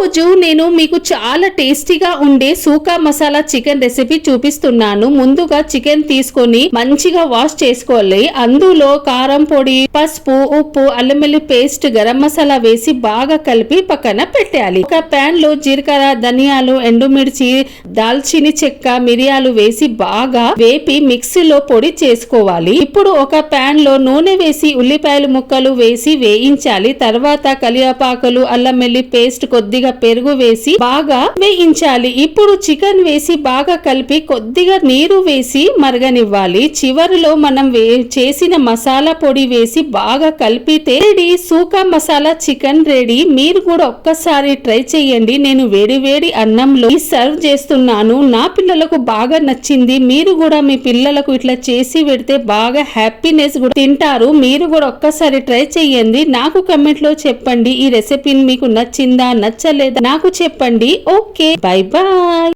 రోజు నేను మీకు చాలా టేస్టీగా ఉండే సూకా మసాలా చికెన్ రెసిపీ చూపిస్తున్నాను. ముందుగా చికెన్ తీసుకొని మంచిగా వాష్ చేసుకోవాలి. అందులో కారం పొడి పసుపు ఉప్పు అల్లం పేస్ట్ గరం మసాలా వేసి బాగా కలిపి పక్కన పెట్టాలి ఒక ప్యాన్లో జీలకర్ర ధనియాలు ఎండుమిర్చి దాల్చిని చెక్క మిరియాలు వేసి బాగా వేపి మిక్సీలో పొడి చేసుకోవాలి. ఇప్పుడు ఒక ప్యాన్లో నూనె వేసి ఉల్లిపాయలు ముక్కలు వేసి వేయించాలి. తర్వాత కలియాపాకులు అల్లం వెల్లి పేస్ట్ కొద్దిగా పెరుగు వేసి బాగా వేయించాలి. ఇప్పుడు చికెన్ వేసి బాగా కలిపి కొద్దిగా నీరు వేసి మరగనివ్వాలి. చివరిలో మనం వే చేసిన మసాలా పొడి వేసి బాగా కలిపితే ready. Sukka masala chicken ready. మీరు కూడా ఒక్కసారి ట్రై చేయండి. నేను వేడి వేడి అన్నంలో సర్వ్ చేస్తున్నాను. నా పిల్లలకు బాగా నచ్చింది. మీరు కూడా మీ పిల్లలకు ఇట్లా చేసి పెడితే బాగా హ్యాపీనెస్ కూడా తింటారు. మీరు కూడా ఒక్కసారి ట్రై చేయండి. నాకు కమెంట్లో చెప్పండి. ఈ రెసిపీని మీకు నచ్చిందా నచ్చలేదు నాకు చెప్పండి. Okay bye bye